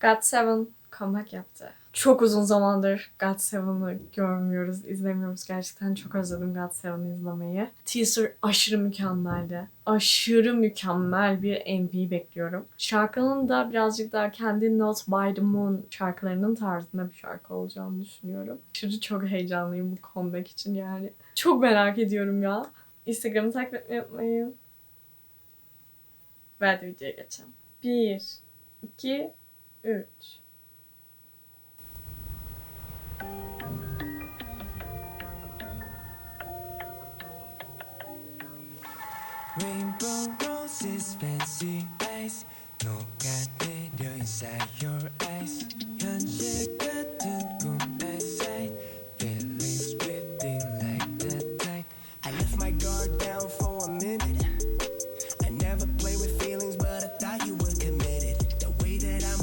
God Seven comeback yaptı. Çok uzun zamandır God Seven'ı görmüyoruz, izlemiyoruz. Gerçekten çok özledim God Seven'ı izlemeyi. Teaser aşırı mükemmeldi. Aşırı mükemmel bir MV bekliyorum. Şarkının da birazcık daha kendi Not By The Moon şarkılarının tarzında bir şarkı olacağını düşünüyorum. Aşırı çok heyecanlıyım bu comeback için yani. Çok merak ediyorum ya. Instagram'ı takip etmeyi unutmayın. Ve hadi videoya geçelim. 1, 2, 3. Rainbow roses, fancy eyes 녹아내려 inside your eyes 현실 같은 꿈의 sight Feelings splitting like the tide I left my guard down for a minute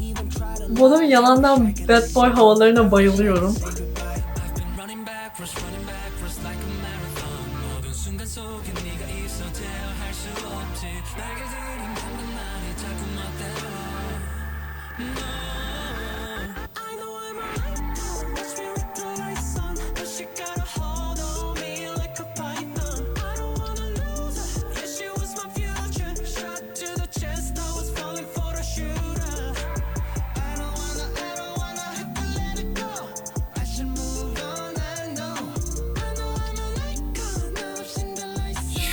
even try to. Bu adamın yalandan bad boy havalarına bayılıyorum. 속에 네가 있어 제어할 수 없지. 날개 들인 감각만이 자꾸 멋대로.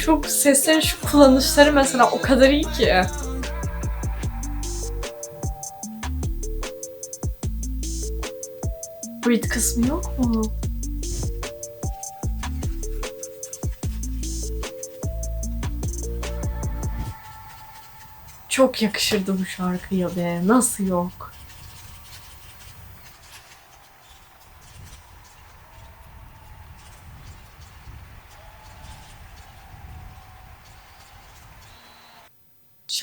Şu seslerin şu kullanışları mesela o kadar iyi ki. Breed kısmı yok mu? Çok yakışırdı bu şarkıya be. Nasıl yok?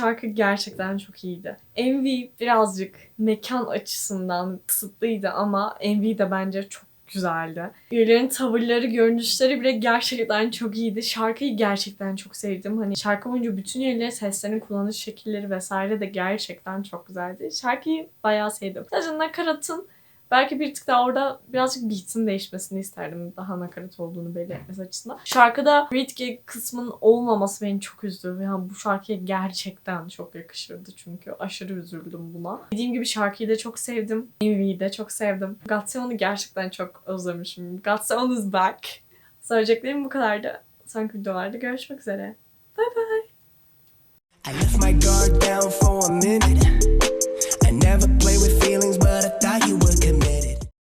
Şarkı gerçekten çok iyiydi. MV birazcık mekan açısından kısıtlıydı ama MV de bence çok güzeldi. Üyelerin tavırları, görünüşleri bile gerçekten çok iyiydi. Şarkıyı gerçekten çok sevdim. Hani şarkı boyunca bütün üyelerin seslerini kullanış şekilleri vesaire de gerçekten çok güzeldi. Şarkıyı bayağı sevdim. Sadece nakaratın belki bir tık daha orada birazcık beat'in değişmesini isterdim. Daha nakarat olduğunu belli etmesi açısından. Şarkıda Ritge kısmının olmaması beni çok üzdü. Yani bu şarkıya gerçekten çok yakışırdı çünkü. Aşırı üzüldüm buna. Dediğim gibi şarkıyı da çok sevdim. MV'yi de çok sevdim. Godson'u gerçekten çok özlemişim. Godson is back. Söyleyeceklerim bu kadardı. Sonraki videolarda görüşmek üzere. Bye bye. I left my guard down